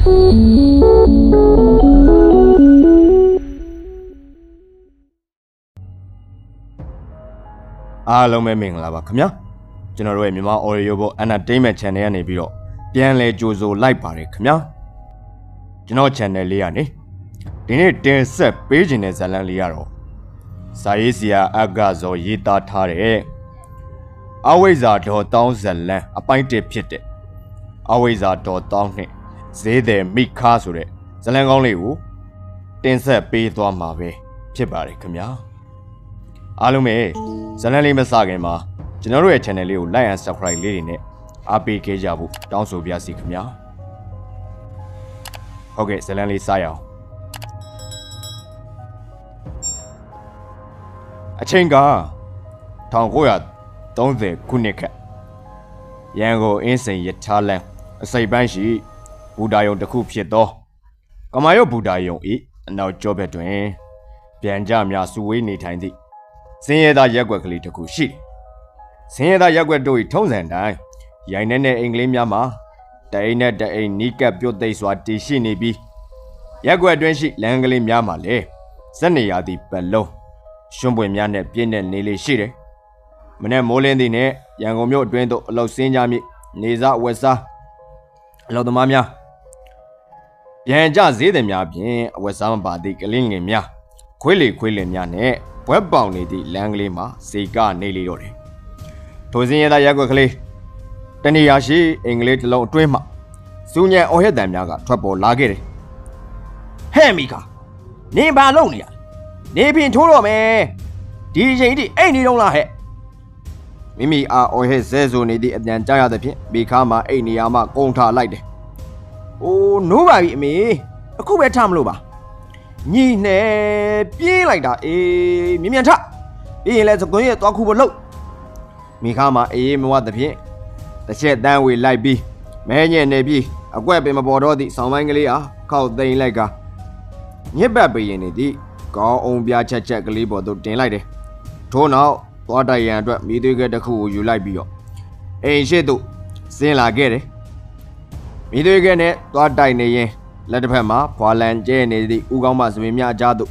အားလုံးပဲမင်္ဂလာပါခင်ဗျာကျွန်တော်တို့ရဲ့မြန်မာ Audio Book Entertainment Channel ကနေပြီးတော့ပြန်လဲကြိုဆိုလိုက်ပါတယ်ခင်ဗျာကျွန်တော် channel လေးကနေဒီနေ့တင်ဆက်ပေးခြင်းတဲ့ဇာတ်လမ်းလေးကတော့စာရေးဆရာအကဇော်ရေးသားထားတဲ့အဝိဇ္ဇာတော်တောင်းဇာတ်လမ်းအပိုင်းတစ်ဖြစ်တဲ့အဝိဇ္ဇာတော်တောင်းနဲ့ ဈေးတယ်မိခါဆိုတဲ့ဇာတ်လမ်းကောင်းလေးကိုတင်ဆက်ပေးသွားမှာပဲဖြစ်ပါတယ်ခင်ဗျာအားလုံးပဲဇလန်လေးမစခင်မှာကျွန်တော်တို့ရဲ့ channel လေးကို like and subscribe လေးတွေနဲ့အားပေးခဲ့ကြဖို့တောင်းဆိုပါရစေခင်ဗျာဟုတ်ကဲ့ဇလန်လေးစရအောင်အချိန်က1930ခုနှစ်ခန့်ရန်ကုန်အင်းစိန်ရထားလမ်းအစိပ်ပိုင်းရှိ ဘူတာယုံတစ်ခုဖြစ်သောကမာရွတ်ဘူတာယုံဤအနောက်ကျောဘက်တွင်ပြန်ကြများစုဝေးနေထိုင်သည့်စင်းရဲသားရက်ွက်ကလေးတစ်ခုရှိတယ်။စင်းရဲသားရက်ွက်တို့၏ထုံးစံတိုင်းရိုင်နေတဲ့အင်္ဂလိပ်များမှာတအိမ်နဲ့တအိမ်နီးကပ်ပြုတ်သိပ်စွာတည်ရှိနေပြီးရက်ွက်အတွင်းရှိလမ်းကလေးများမှာလည်းစက်နေရသည့်ပလုံးရွှွန်ပွင့်များနဲ့ပြည့်နေနေလေးရှိတယ်။မနေ့မိုးလင်းသည့်နဲ့ရန်ကုန်မြို့အတွင်းသို့အလောက်စင်းကြမြစ်နေစားဝက်စားအလောက်သမားများ ပြန်ကြဈေးသည်များဖြင့်အဝက်စားမပါသည့်ကလင်းငယ်များခွေးလေခွေးလေများနဲ့ဘွက်ပေါင်နေသည့်လမ်းကလေးမှာစေကနေလေတော့တယ်။ထိုစင်းရသားရက်ွက်ကလေးတနေရာရှိအင်္ဂလိပ်တစ်လုံးအတွင်းမှစူညံအော်ဟက်တန်များကထွက်ပေါ်လာခဲ့တယ်ဟဲ့မိခါနင်ဘာလုပ်နေရလဲနေဖြင့်ထိုးတော့မယ်ဒီအချိန်ထိအိတ်နေတော့လားဟဲ့။မိမိအားအော်ဟက်ဆဲဆိုနေသည့်အပြန်ကြားရသဖြင့်မိခါမှာအိတ်နေရာမှကုန်းထလိုက်တယ် အိုးနိုးပါပြီအမေအခုပဲထမလို့ပါညီနဲ့ပြေးလိုက်တာအေးမြင်မြန်ထပြီးရင်လဲသကွင်းရဲ့သွားခုဖို့လှုပ်။မိခါမှာအေးမဝသဖြင့်တစ်ချက်တန်းဝေလိုက်ပြီးမဲညက်နေပြီးအကွက်ပင်မပေါ်တော့သည့်ဆောင်းပိုင်းကလေးအားခောက်သိမ်းလိုက်ကညစ်ပတ်ပရင်နေသည့်ကောင်းအောင်ပြားချက်ချက်ကလေးပေါ်သို့တင်လိုက်တယ်။ထို့နောက်သွားတိုက်ရန်အတွက်မိသွေးကတစ်ခုကိုယူလိုက်ပြီးတော့အိမ်ရှိသို့ဆင်းလာခဲ့တယ်။ မိသွေးကနဲ့သွားတိုက်နေရင်လက်တစ်ဖက်မှာဖွာလန်ကျဲနေသည့်ဥကောင်းမသမင်များကြားသို့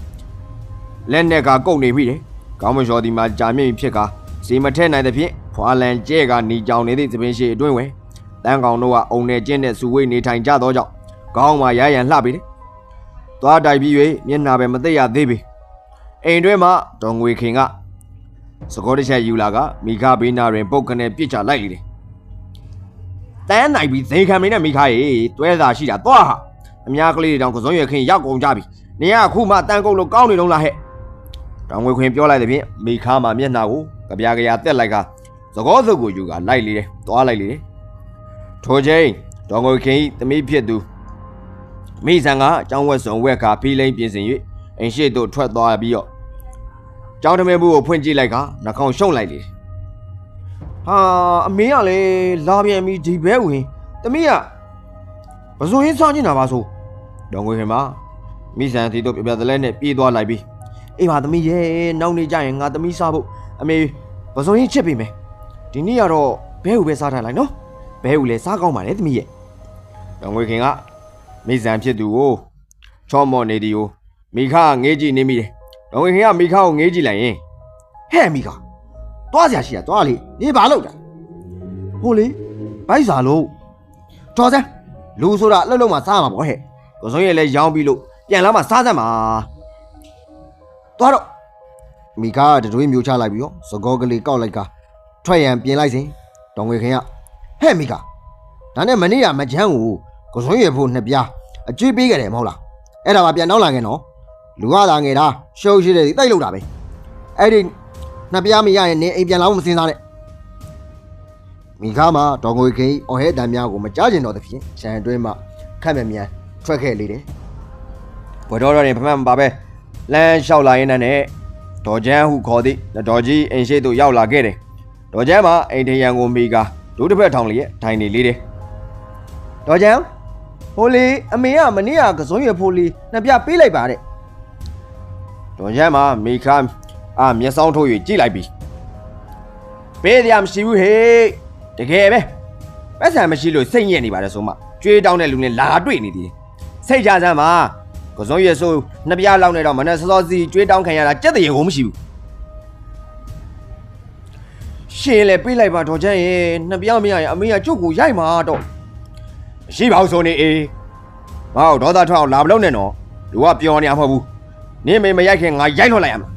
လက်နဲ့ကကုတ်နေပြီတယ်။ကောင်းမလျှော်ဒီမှာကြာမြင့်ပြီဖြစ်ကစီမထဲနိုင်သဖြင့်ဖွာလန်ကျဲကหนีကြောင်နေသည့်သမင်ရှိအတွင်းဝင်တန်းကောင်တို့ကအုံနဲ့ကျင်းတဲ့စူဝေးနေထိုင်ကြသောကြောင့်ကောင်းမှရရန်လှပြီတယ်။သွားတိုက်ပြီး၍မျက်နှာပဲမသိရသေးပြီ။အိမ်တွဲမှာဒေါ်ငွေခင်ကစကောတစ်ချက်ယူလာကမိခဘေးနာတွင်ပုတ်ခနဲ့ပြစ်ချလိုက်လေတယ် တန်းနိုင်ပြီဇိမ်ခံမင်းနဲ့မိခါရေတွဲတာရှိတာသွားဟာအများကလေးတွေတောင်ကစုံရခင်ရောက်ကုန်ကြပြီနင်ကအခုမှတန်းကုန်လို့ကောင်းနေလုံးလားဟဲ့။ဒေါ်ငွေခင်ပြောလိုက်သဖြင့်မိခမှာမျက်နှာကိုကြပြားကြရာတက်လိုက်ကစကောစုပ်ကိုယူကလိုက်လေတယ်။သွားလိုက်လေတယ်။ထိုချိန်ဒေါ်ငွေခင်၏သမီးဖြစ်သူမိဆန်ကအကြောင်းဝက်စုံဝက်ကဖီးလိန်ပြင်ဆင်၍အိမ်ရှိသို့ထွက်သွားပြီးတော့ကျောင်းတမဲဘူးကိုဖွင့်ကြည့်လိုက်ကနှာခေါင်းရှုံလိုက်လေတယ် ဟာအမေကလည်းလာပြန်ပြီဒီဘဲဝင်တမီးကပဇွန်ရင်းစားနေတာပါဆိုဒေါ်ငွေခင်မှာမိဆန်တီတို့ပြပြတလဲနဲ့ပြေးသွားလိုက်ပြီးအေးပါသမီးရဲ့နောက်နေကြရင်ငါသမီးစားဖို့အမေပဇွန်ရင်းချစ်ပေးမယ်ဒီနေ့ကတော့ဘဲဦးပဲစားထားလိုက်နော်ဘဲဦးလည်းစားကောင်းပါလေသမီးရဲ့ဒေါ်ငွေခင်ကမိဆန်ဖြစ်သူကိုချောမော်နေဒီကိုမိခငေးကြည့်နေမိတယ်ဒေါ်ငွေခင်ကမိခကိုငေးကြည့်လိုက်ရင်ဟဲ့မိက သွားစရာရှိတာသွားလေနေပါလို့တာဟိုလေဘိုက်စားလို့တော်စမ်းလူဆိုတာအလှုပ်လုံးမှာစားမှာပေါ့ဟဲ့ကိုစုံရဲ့လည်းရောင်းပြီးလို့ပြန်လာမှစားစမ်းပါသွားတော့မိကားကတတွေးမျိုးချလိုက်ပြီးတော့သကောကလေးကောက်လိုက်ကထွက်ရန်ပြင်လိုက်စဉ်ဒေါငွေခင်ကဟဲ့မိကားဒါနဲ့မနေ့ကမချမ်းကိုကစွန်းရဖို့နှစ်ပြားအကျွေးပေးခဲ့တယ်မဟုတ်လားအဲ့ဒါကပြန်တော့လာခဲ့နော်လူကသာငယ်တာရှုပ်ရှိတယ်ဒီတိုက်လို့တာပဲအဲ့ဒီ နှစ်ပြားမရရင်နင်းအိမ်ပြန်လာဖို့မစင်စားနဲ့မိကားမှာဒေါငွေခင်အော်ဟဲတန်များကိုမကြားကျင်တော့သဖြင့်ခြံအတွင်းမှာခက်မြမြန်ထွက်ခဲ့လေတယ်ဘွယ်တော်တော်နေဖမန်ပါပဲလမ်းလျှောက်လာရင်းနဲ့ဒေါ်ချမ်းဟုခေါ်သည့်ဒေါ်ကြီးအိမ်ရှိသို့ရောက်လာခဲ့တယ်ဒေါ်ချမ်းမှာအိမ်ထရန်ကိုမိကဒုတစ်ဖက်ထောင်လျက်ထိုင်နေလေတယ်တော်ချမ်းဟိုလေအမေကမနေ့ကကစုံရဖို့လေနှစ်ပြပေးလိုက်ပါတဲ့ဒေါ်ချမ်းမှာမိခ အာမျက်စောင်းထိုး၍ကြည့်လိုက်ပြီပေးတရားမရှိဘူးဟေးတကယ်ပဲပတ်စံမရှိလို့စိတ်ညစ်နေပါတယ်ဆိုမှကြွေးတောင်းတဲ့လူနဲ့လာတွေ့နေသေးတယ်စိတ်ချစမ်းပါကစုံရွက်ဆိုနှစ်ပြားလောက်နဲ့တော့မနဲ့စောစောစီကျွေးတောင်းခံရတာကြက်တရေကိုမရှိဘူးရှင်လေပြေးလိုက်ပါတော့ချမ်းရဲ့နှစ်ပြားမရရင်အမေကကျုပ်ကိုရိုက်မှာတော့ရှိပါဦးဆိုနေအေးငါ့ကိုဒေါသထွက်အောင်လာမလုပ်နဲ့နော်လူကပြောနေရမှာမဟုတ်ဘူးနင်းမေမရိုက်ခင်ငါရိုက်လွှတ်လိုက်ရမှာ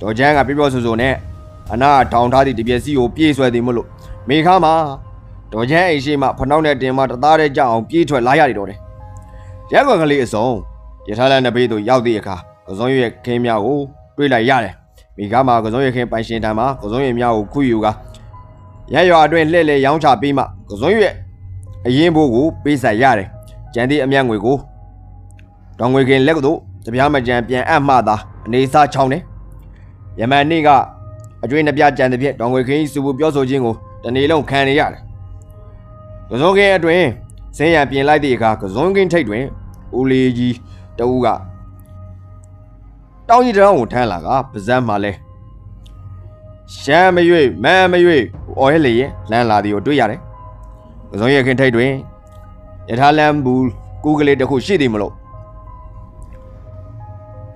တော့ချမ်းကပြပြောဆိုဆိုနဲ့အနာထောင်ထားသည့်တပြက်စီကိုပြေးဆွဲသည်မို့လို့မိခါမှာတော့ချမ်းအိမ်ရှိမှဖနှောက်နဲ့တင်မှတသားတဲ့ကြအောင်ပြေးထွက်လာရတယ်တော့တယ်ရက်ကွက်ကလေးအစုံရထားလမ်းနှစ်ဘေးသို့ရောက်သည့်အခါကစုံရဲ့ခင်းများကိုတွေ့လိုက်ရတယ်မိကားမှာကစုံရဲ့ခင်းပိုင်ရှင်ထံမှာကစုံရဲ့များကိုခုယူကရက်ရွာအတွင်းလှည့်လည်ရောင်းချပြီးမှကစုံရဲ့အရင်ဘိုးကိုပေးဆက်ရတယ်ကျန်သည့်အမျက်ငွေကိုတောင်ငွေခင်းလက်သို့တပြားမကြံပြန်အပ်မှသာအနေစားချောင်းတယ် ယမန်နေ့ကအကျွေးနှစ်ပြကြံတဲ့ဖြင့်တောင်ငွေခင်းစူပူပြောဆိုခြင်းကိုတနေ့လုံးခံနေရတယ်ကစုံခင်းအတွင်းဆင်းရံပြင်လိုက်သည့်အခါကစုံခင်းထိတ်တွင်ဦးလေးကြီးတဦးကတောင်းကြီးတောင်းကိုထမ်းလာကပါဇက်မှလဲရှမ်းမရွေမန်းမရွေအော်ဟဲ့လေရင်လမ်းလာသည်ကိုတွေ့ရတယ်။ကစုံရခင်ထိတ်တွင်ယထာလမ်းဘူးကူကလေးတစ်ခုရှိသည်မလို့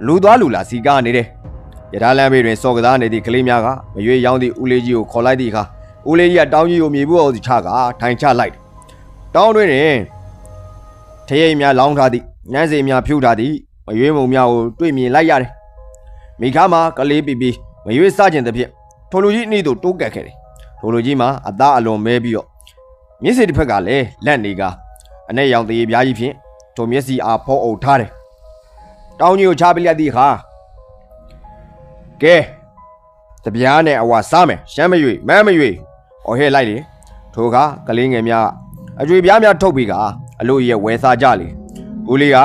လူသွားလူလာစီကားနေတယ်။ ယထာလမ်းဘေးတွင်စော်ကစားနေသည့်ကလေးများကမရွေရောင်းသည့်ဦးလေးကြီးကိုခေါ်လိုက်သည့်အခါဦးလေးကြီးကတောင်းကြီးကိုမြေဘူးအောင်စီချကထိုင်ချလိုက်တယ်။တောင်းတွင်တွင်ထရိတ်များလောင်းထားသည့်ညမ်းစီများဖြူထားသည့်မရွေးမုံများကိုတွေ့မြင်လိုက်ရတယ်။မိခါမှာကလေးပီပီမရွေးစကျင်တဲ့ဖြင့်ထိုလူကြီးအနည်းသို့တိုးကပ်ခဲ့တယ်။ထိုလူကြီးမှာအသားအလွန်မဲပြီးတော့မျက်စိတစ်ဖက်ကလည်းလက်နေကအနဲ့ရောင်သေးပြားကြီးဖြင့်ထိုမျက်စိအားဖောအုပ်ထားတယ်။တောင်းကြီးကိုချပေးလိုက်သည့်အခါ ကဲတပြားနဲ့အဝစားမယ်ရှမ်းမရွေးမန်းမရွေးအော်ဟဲ့လိုက်လေထိုကကလေးငယ်များအကျွေပြားများထုတ်ပြီးကအလို့ရဲ့ဝဲစားကြလေဦးလေးက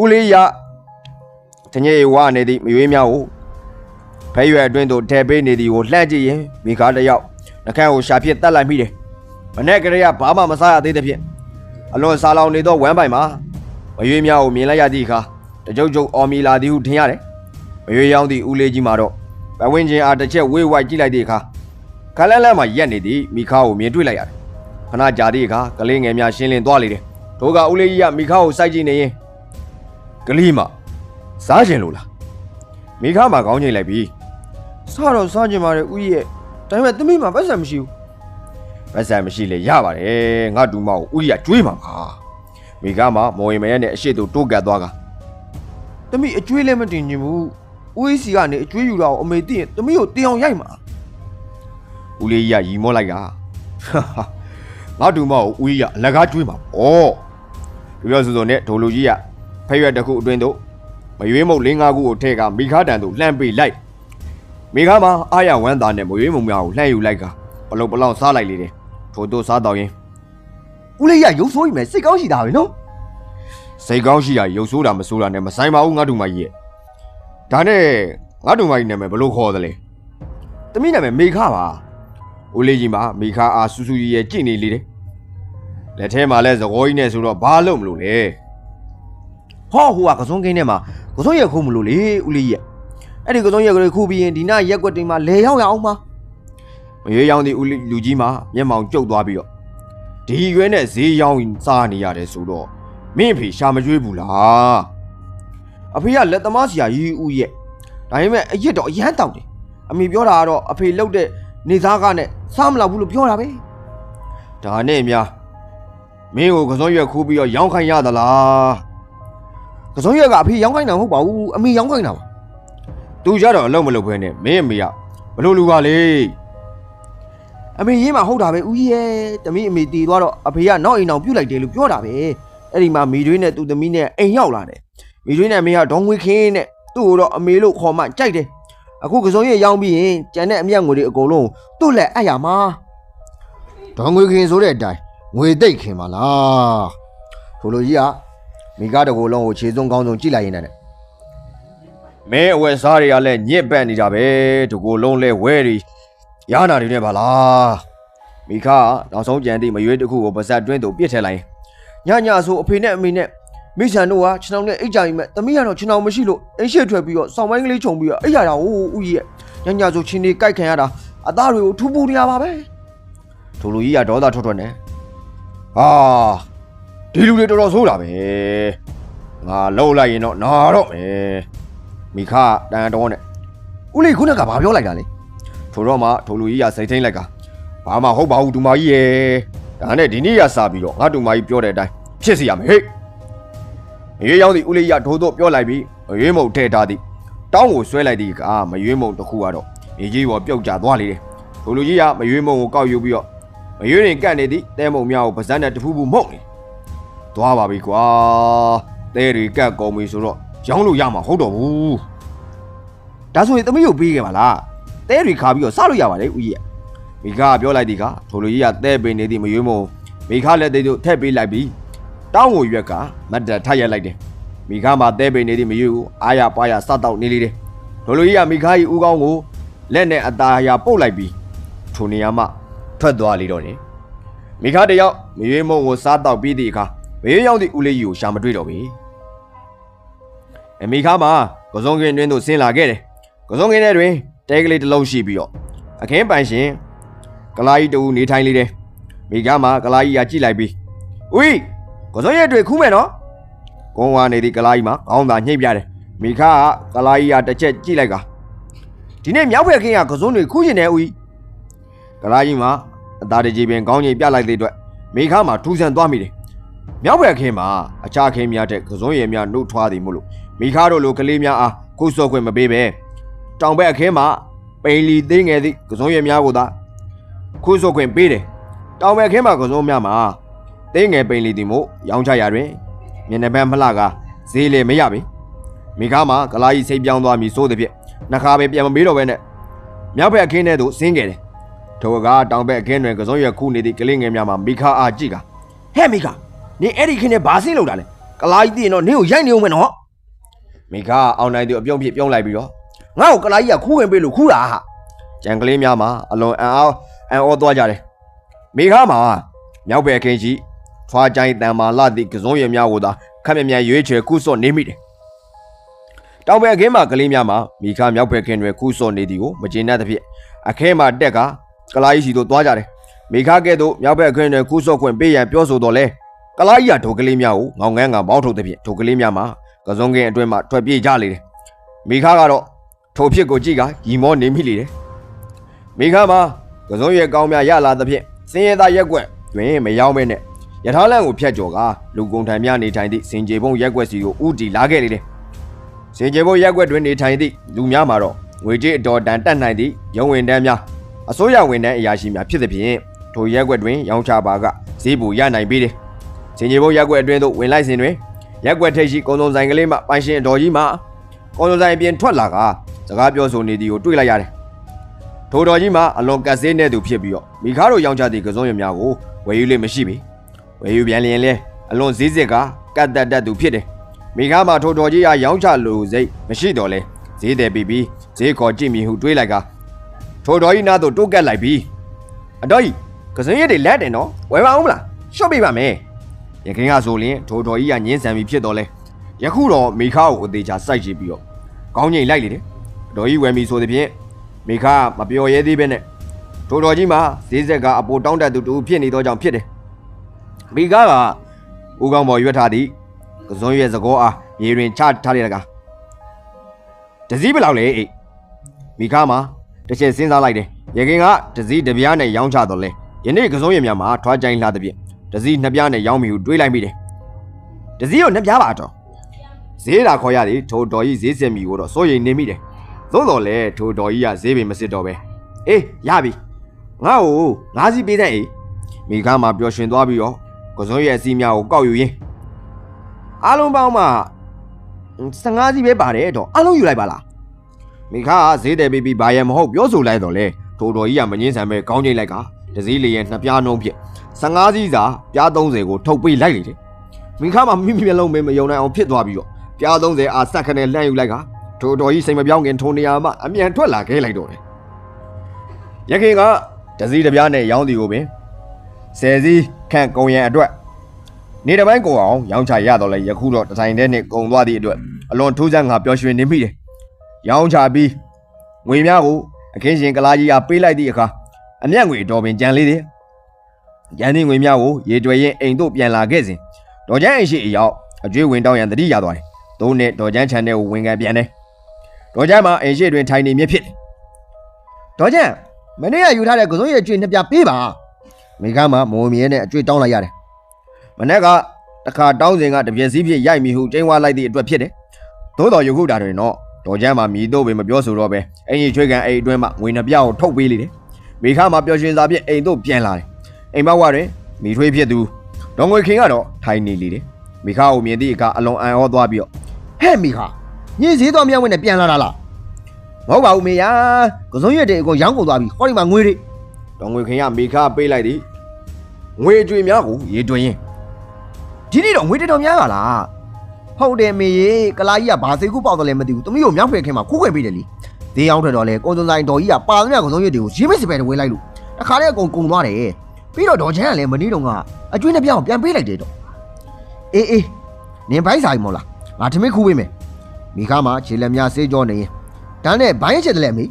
ဦးလေးရတညေဝါနေသည့်မရွေးများကိုဖဲရွယ်အတွင်းသို့ထဲပေးနေသည်ကိုလှမ်းကြည့်ရင်မိကားတစ်ယောက်နှကန်းကိုရှာဖြစ်တက်လိုက်မိတယ်မနေ့ကလေးကဘာမှမစားရသေးတဲ့ဖြင့်အလွန်စားလောင်နေသောဝမ်းပိုင်မှာမရွေးများကိုမြင်လိုက်ရသည့်အခါတကြုတ်ကြုတ်အော်မီလာသည်ဟုထင်ရတယ် မရွေးရောင်းသည့်ဦးလေးကြီးမှာတော့ပဝင်းချင်းအားတစ်ချက်ဝေးဝိုက်ကြည့်လိုက်သည့်အခါခလန်းလန်းမှာရက်နေသည့်မိခါကိုမြင်တွေ့လိုက်ရတယ်ခဏကြာသည့်အခါကလေးငယ်များရှင်းလင်းသွားလေတယ်။ဒိုကဦးလေးကြီးကမိခါကိုစိုက်ကြည့်နေရင်ကလေးမစားကျင်လို့လားမိခါမှာခေါင်းငိတ်လိုက်ပြီ။စားတော့စားကျင်ပါတယ်ဦးရဲ့။ဒါပေမဲ့သမီးမှာပတ်စံမရှိဘူး။ပတ်စံမရှိလေရပါတယ်။ငါတူမကိုဦးကြီးကကျွေးမှာပါ။မိခါမှာမော်ရင်မရနဲ့အရှိတူတိုးကတ်သွားက။သမီးအကျွေးလည်းမတင်ချင်ဘူး။ ဦးကြီးစီကနေအကျွေးယူတာကိုအမေသိရင်သမီးကိုတင်အောင်ရိုက်မှာ။ဦးလေးကြီးကရီမောလိုက်တာ။ငါတူမကိုဦးကြီးကအလကားကျွေးမှာပေါ့ပြပြောဆိုဆိုနဲ့ဒိုလူကြီးကဖက်ရွက်တစ်ခုအတွင်းသို့မရွေးမုတ်လင်းငါးခုကိုထည့်ကမိခါတန်သို့လှမ်းပေးလိုက်မိခါမှာအာရဝမ်းသားနဲ့မရွေးမုံများကိုလှမ်းယူလိုက်ကပလုံပလောင်စားလိုက်လေတယ်ထို့သို့စားတော့ရင်ဦးလေးရရုပ်ဆိုးကြီးမယ်စိတ်ကောင်းရှိတာပဲနော်စိတ်ကောင်းရှိတာရုပ်ဆိုးတာမဆိုးတာနဲ့မဆိုင်ပါဘူးငါတူမကြီးရဲ့ ဒါနဲ့ငါတူမကြီးနာမည်ဘလို့ခေါ်သလဲတမိနာမည်မိခါပါဦးလေးကြီးမှာမိခါအားစူးစူးကြီးရဲ့ကြည့်နေလေတယ်လက်ထဲမှာလဲသကောကြီးနဲ့ဆိုတော့ဘာလို့မလို့လဲဟောဟိုကကစုံကင်းထဲမှာကစုံရက်ခုံးမလို့လေဦးလေးရက်အဲ့ဒီကစုံရက်ကလေးခုပြီးရင်ဒီနာရက်ကွက်တိမ်မှာလဲရောက်ရအောင်ပါမရွေးရောင်းသည့်ဦးလေးလူကြီးမှာမျက်မှောင်ကျုပ်သွားပြီးတော့ဒီရွယ်နဲ့ဈေးရောင်းစားနေရတယ်ဆိုတော့မင်းအဖေရှာမကျွေးဘူးလား အဖေကလက်သမားစီယာကြီးဦးရဲ့ဒါပေမဲ့အရက်တော့အရန်တောက်တယ်အမေပြောတာကတော့အဖေလှုပ်တဲ့နေသားကနဲ့စားမလောက်ဘူးလို့ပြောတာပဲဒါနဲ့များမင်းကိုကစုံရွက်ခူးပြီးတော့ရောင်းခိုင်းရသလားကစုံရက်ကအဖေရောင်းခိုင်းတာမဟုတ်ပါဘူးအမေရောင်းခိုင်းတာပါသူကြတော့အလုံးမလုပ်ဘဲနဲ့မင်းအမေကဘလို့လူကလေအမေရေးမှာဟုတ်တာပဲဦးကြီးရဲ့တမီးအမေတည်သွားတော့အဖေကနောက်အိမ်အောင်ပြုတ်လိုက်တယ်လို့ပြောတာပဲအဲ့ဒီမှာမိသွေးနဲ့သူ့သမီးနဲ့အိမ်ရောက်လာတယ် မိသွေးနဲ့အမေကဒေါငွေခင်းနဲ့သူ့ကိုတော့အမေလို့ခေါ်မှကြိုက်တယ်အခုကစုံရက်ရောင်းပြီးရင်ကျန်တဲ့အမြတ်ငွေတွေအကုန်လုံးသူ့လက်အပ်ရမှာဒေါငွေခင်ဆိုတဲ့အတိုင်းငွေသိပ်ခင်ပါလားထိုလိုကြီးကမိကားတကူလုံးကိုခြေစုံကောင်းဆုံးကြည့်လိုက်ရင်လည်းမင်းအဝယ်စားတွေကလည်းညစ်ပတ်နေတာပဲဒီကိုလုံးလဲဝဲတွေရနာတွေနဲ့ပါလားမိခါနောက်ဆုံးကြံသည့်မရွေးတစ်ခုကိုပါဇက်တွင်းသို့ပြစ်ထည့်လိုက်ညညဆိုအဖေနဲ့အမေနဲ့ မိချန်တို့ကခြေထောင်နဲ့အိတ်ကြိမ်မဲ့တမီးကတော့ခြေထောင်မရှိလို့အိတ်ရှက်ထွက်ပြီးတော့စောင်းပိုင်းကလေးခြုံပြီးတော့အိတ်ရတာဟိုဦးကြီးရဲ့ညညဆိုချင်းတွေကြိုက်ခံရတာအသားတွေကိုထူပူနေရပါပဲထိုလူကြီးကဒေါသထွက်ထွက်နေဟာဒီလူတွေတော်တော်ဆိုးတာပဲငါလှုပ်လိုက်ရင်တော့နာတော့မယ်မိခတန်တော်နဲ့ဦးလေးခုနကဘာပြောလိုက်တာလဲထိုတော့မှထိုလူကြီးကစိတ်ထိန်လိုက်ကဘာမှဟုတ်ပါဘူးဒူမကြီးရဲ့ဒါနဲ့ဒီနေ့ရစားပြီးတော့ငါဒူမကြီးပြောတဲ့အတိုင်းဖြစ်စီရမယ်ဟဲ့မ ရွေးရောက်သည့်ဦးလေးရထိုးတော့ပြောလိုက်ပြီးမရွေးမုံထဲထားသည်တောင်းကိုဆွဲလိုက်သည့်ကမရွေးမုံတစ်ခုကတော့မြေကြီးပေါ်ပြုတ်ကျသွားလေတယ်ထိုလူကြီးကမရွေးမုံကိုကောက်ယူပြီးတော့မရွေးရင်ကန့်နေသည့်တဲမုံများကိုပါဇက်နဲ့တဖူးဖူးမှုန့်နေသွားပါပြီကွာတဲတွေကတ်ကုန်ပြီဆိုတော့ရောင်းလို့ရမှာဟုတ်တော့ဘူးဒါဆိုရင်သမီးကိုပေးခဲ့ပါလားတဲတွေခါပြီးတော့စလို့ရပါတယ်ဦးကြီးမိခကပြောလိုက်ဒီကထိုလိုကြီးကတဲပင်နေသည့်မရွေးမုံမိခလက်သေးတို့ထည့်ပေးလိုက်ပြီး တောင်းကိုရွက်ကမတ်တထရက်လိုက်တယ်မိခမှာတဲပင်နေသည့်မရွေးကိုအာရပါရစတော့နေလေတယ်ထိုလိုကြီးကမိခကြီးဦးကောင်းကိုလက်နဲ့အသားအရာပုတ်လိုက်ပြီးထိုနေရာမှထွက်သွားလေတော့တယ်မိခတယောက်မရွေးမုံကိုစားတော့ပြီးသည့်အခါမရွေးရောက်သည့်ဦးလေးကြီးကိုရှာမတွေ့တော့ပြီအမိခမှာကစုံကင်းတွင်သို့ဆင်းလာခဲ့တယ်ကစုံကင်းထဲတွင်တဲကလေးတစ်လုံးရှိပြီးတော့အခင်းပိုင်ရှင်ကလာကြီးတူနေထိုင်လေတယ်မိခမှာကလာကြီးကကြည့်လိုက်ပြီးဦး ကစုံရဲ့တွေ့ခူးမယ်နော်ကုန်းဝါနေသည့်ကလာကြီးမှာခေါင်းသာညှိပ်ပြတယ်မိခကကလာကြီးကတစ်ချက်ကြည့်လိုက်ကဒီနေ့မြောက်ဘက်ခင်းကကစုံတွေခူးကျင်တယ်ဦးကလာကြီးမှာအသားတကြီးပင်ကောင်းကြီးပြလိုက်တဲ့အတွက်မိခါမှာထူးဆန်းသွားမိတယ်။မြောက်ဘက်ခင်းမှာအခြားခင်းများတဲ့ကစုံရည်များနှုတ်ထွားသည်မို့လို့မိခါတို့လိုကလေးများအားခုစော့ခွင့်မပေးပဲတောင်ဘက်အခင်းမှာပိန်လီသေးငယ်သည့်ကစုံရည်များကိုသာခုစော့ခွင့်ပေးတယ်။တောင်ဘက်ခင်းမှာကစုံများမှာ သေးငယ်ပိန်လီသည်မို့ရောင်းချရာတွင်မျက်နှာပန်းမလှကဈေးလေမရပြီ။မိခါမှာကလာကြီးစိတ်ပြောင်းသွားပြီစိုးသည်ဖြင့်နှခါပဲပြန်မပေးတော့ဘဲနဲ့မြောက်ဘက်အခင်းထဲသို့ဆင်းခဲ့တယ်ထိုကတောင်ဘက်အခင်းတွင်ကစုံရွက်ခုနေသည့်ကလေးငယ်များမှာမိခအားကြည့်ကဟဲ့မိခနင်အဲ့ဒီခင်းနဲ့ဘာဆင်းလို့တာလဲကလာကြီးသိရင်တော့နင်ကိုရိုက်နေဦးမယ်နော်မိခအောင်နိုင်သူအပြုံးဖြစ်ပြုံးလိုက်ပြီးတော့ငါ့ကိုကလာကြီးကခူးဝင်ပေးလို့ခူးတာဟာကြံကလေးများမှာအလွန်အံ့အားအံ့ဩသွားကြတယ်မိခမှာမြောက်ဘက်အခင်းရှိ ထွားကြိုင်းတန်မာလာသည့်ကစုံရွက်များကိုသာခက်မြမြရွေးချယ်ခုစော့နေမိတယ်တောင်ဘက်အခင်းမှာကလေးများမှာမိခမြောက်ဘက်အခင်းတွင်ခုစော့နေသည်ကိုမကျေနပ်သဖြင့်အခဲမှာတက်ကကလာကြီးစီတို့သွားကြတယ်မိခကဲ့သို့မြောက်ဘက်အခင်းတွင်ကူးစော့ခွင့်ပေးရန်ပြောဆိုတော့လဲကလာကြီးကဒိုကလေးများကိုငောင်ငန်းကပေါင်းထုတ်တဲ့ဖြင့်ဒိုကလေးများမှာကစုံကင်းအတွင်းမှာထွက်ပြေးကြလေတယ်မိခကတော့ထိုဖြစ်ကိုကြည့်ကရီမောနေမိလေတယ်မိခမှာကစုံရဲ့ကောင်းများရလာသဖြင့်စင်ရသားရက်ွက်တွင်မရောက်မဲနဲ့ ယထာလန့်ကိုဖျက်ကျော်ကလူကုန်ထံများနေထိုင်သည့်စင်ကြေဘုံရက်ွက်စီကိုဥတီလာခဲ့လေတယ်စင်ကြေဘုံရက်ွက်တွင်နေထိုင်သည့်လူများမှာတော့ငွေကြေးအတော်တန်တက်နိုင်သည့်ရုံဝင်တန်းများအစိုးရဝန်ထမ်းအရာရှိများဖြစ်သဖြင့်ထိုရက်ွက်တွင်ရောင်းချပါကဈေးပူရနိုင်ပေတယ်။စင်ကြီးဘုံရက်ွက်အတွင်းသို့ဝင်လိုက်စဉ်တွင်ရက်ွက်ထိပ်ရှိကုံစုံဆိုင်ကလေးမှပိုင်ရှင်အတော်ကြီးမှကုံစုံဆိုင်အပြင်ထွက်လာကစကားပြောဆိုနေသည်ကိုတွေ့လိုက်ရတယ်။ထိုတော်ကြီးမှအလွန်ကတ်ဆေးနေသူဖြစ်ပြီးတော့မိခါတို့ရောင်းချသည့်ကစုံရများကိုဝယ်ယူလိမ့်မရှိပေ။ ဝယ်ယူပြန်လျင်လဲအလွန်ဈေးစစ်ကကတ်တက်တက်သူဖြစ်တယ်။မိခါမှထိုတော်ကြီးအားရောင်းချလိုစိတ်မရှိတော့လဲဈေးတယ်ပြီးပြီးဈေးခေါ်ကြည့်မြင်ဟုတွေးလိုက်ကထိုတော်ကြီးနားသို့တိုးကက်လိုက်ပြီးအတော်ကြီးကစင်းရည်တွေလက်တယ်နော်ဝယ်ပါအောင်မလားရှော့ပေးပါမယ်ရခင်ကဆိုရင်ထိုတော်ကြီးကညင်းဆန်ပြီးဖြစ်တော့လဲယခုတော့မိခါကိုအသေးချာစိုက်ကြည့်ပြီးတော့ကောင်းငိမ့်လိုက်လေတယ်အတော်ကြီးဝယ်ပြီဆိုသည်ဖြင့်မိခါမပျော်ရဲသေးပဲနဲ့ထိုတော်ကြီးမှာဈေးဆက်က အပိုတောင်းတတူတူဖြစ်နေသောကြောင့်ဖြစ်တယ် မိခါကဦးကောင်းပေါ်ရွက်ထားသည့်ကစွန်ရွက်စကောအားမြေတွင်ချထားရတကားတစည်းဘယ်လောက်လဲအိမိခါမှာတစ်ချက်စဉ်းစားလိုက်တယ်။ရေကင်ကဒစည်းတစ်ပြားနဲ့ရောင်းချတော့လဲ။ယနေ့ကစုံရမြမှာထွားကြိုင်းလှတဲ့ပြည့်ဒစည်းနှစ်ပြားနဲ့ရောင်းမိဟုတွေးလိုက်မိတယ်။ဒစည်းကိုနှစ်ပြားပါတော့။ဈေးတာခေါ်ရသည်ထိုတော်ကြီးဈေးစင်မီကိုတော့စိုးရိမ်နေမိတယ်။သို့တော်လဲထိုတော်ကြီးကဈေးပင်မစစ်တော့ပဲ။အေးရပြီ။ငါ့ကိုငါးစီးပေးတဲ့အေး။ မိကားမှာပျော်ရွှင်သွားပြီးတော့ကစုံရဲ့အစီးများကိုကောက်ယူရင်းအားလုံးပေါင်းမှ15စီးပဲပါတယ်တော့အားလုံးယူလိုက်ပါလား။မိခါကဈေးတယ်ပြီးပြီးဘာရမဟုတ်ပြောဆိုလိုက်တော့လေထိုတော်ကြီးကမငင်းဆန်ပဲကောင်းချိန်လိုက်ကဒစည်းလေးရဲ့နှစ်ပြားနှုံးဖြစ်15စီးစာပြား30ကိုထုတ်ပေးလိုက်လေတယ်မိခါမှမိမိမျက်လုံးပဲမယုံနိုင်အောင်ဖြစ်သွားပြီးတော့ပြား30အားဆက်ခနဲ့လှမ်းယူလိုက်ကထိုတော်ကြီးစိတ်မပြောင်းခင်ထိုနေရာမှာအမြန်ထွက်လာခဲ့လိုက်တော့တယ်ရခင်ကဒစည်းတစ်ပြားနဲ့ရောင်းသည်ကိုပင် ဆယ်စီးခန့်ကုံရန်အတွက်နေတစ်ပိုင်းကုံအောင်ရောင်းချရတော့လေယခုတော့တစ်ဆိုင်တည်းနဲ့ကုံသွားသည့်အတွက်အလွန်ထူးဆန်းကပျော်ရွှင်နေမိတယ်ရောင်းချပြီးငွေများကိုအခင်းရှင်ကလာကြီးအားပေးလိုက်သည့်အခါအမျက်ငွေတော်ပင်ကြံလေးတယ်။ရန်သည့်ငွေများကိုရေတွယ်ရင်အိမ်သို့ပြန်လာခဲ့စဉ်ဒဒေါ်ချမ်းအိမ်ရှိအရောက်အကျွေးဝင်တောင်းရန်တတိရသွားတယ်သုံးနဲ့ဒေါ်ချမ်းခြံထဲကိုဝင်ကန်ပြန်တယ်ဒေါ်ချမ်းမှာအိမ်ရှိတွင်ထိုင်နေမြစ်ဖြစ်တယ်ဒေါ်ကျန်မနေ့ကယူထားတဲ့ကစုံရဲ့အကျွေးနှစ်ပြပေးပါ မိကမမိုးမြဲနဲ့အကျွေးတောင်းလိုက်ရတယ်မနေ့ကတခါတောင်းစဉ်ကတပြက်စီးဖြစ်ရိုက်မိဟုကျင်းဝါလိုက်သည့်အတွက်ဖြစ်တယ်သို့တော်ယခုတာတွင်တော့ဒေါ်ချမ်းမှာမြည်တော့ပင်မပြောဆိုတော့ပဲအင်ကြီးချွေးကန်အိမ်အတွင်းမှာငွေနှစ်ပြားကိုထုတ်ပေးလေတယ်မိခါမှာပျော်ရွှင်စာဖြင့်အိမ်သို့ပြန်လာတယ်အိမ်ဘဝတွင်မိထွေးဖြစ်သူဒေါ်ငွေခင်ကတော့ထိုင်နေလေတယ်မိခါကိုမြင်သည့်အခါအလွန်အံ့ဩသွားပြီးတော့ဟဲ့မိခညင်စည်းတော်မြတ်ဝင်နဲ့ပြန်လာတာလားမဟုတ်ပါဘူးမေယာကစုံရဲ့တဲ့အကုန်ရောင်းကုန်သွားပြီဟောဒီမှာငွေတွေ ဒေါ်ငွေခင်ကမိခါပေးလိုက်သည်ငွေကြွေများကိုရေတွင်ရင်ဒီနေ့တော့ငွေတတော်များပါလားဟုတ်တယ်မေရေကလာကြီးကဘာစိတ်ကူးပေါက်တယ်လဲမသိဘူးသမီးကိုမြောက်ဖယ်ခင်မှာခိုးခွဲပေးတယ်လीဈေးရောက်ထွက်တော့လေကုန်းစုံဆိုင်တော်ကြီးကပါသမျှကစုံရွက်တွေကိုရေးမစပယ်နဲ့ဝေးလိုက်လို့တခါတည်းအကုန်ကုန်သွားတယ်ပြီးတော့ဒေါ်ချမ်းကလည်းမနေ့တုန်းကအကျွေးနှစ်ပြောင်းပြန်ပေးလိုက်တယ်တော့အေးအေးနင်ဘိုင်းဆိုင်မို့လားငါထမင်းခူးပေးမယ်မိခါမှာခြေလက်များစေးကြောနေရင်ဒါနဲ့ဘိုင်းရဲ့ချက်တယ်လေမေ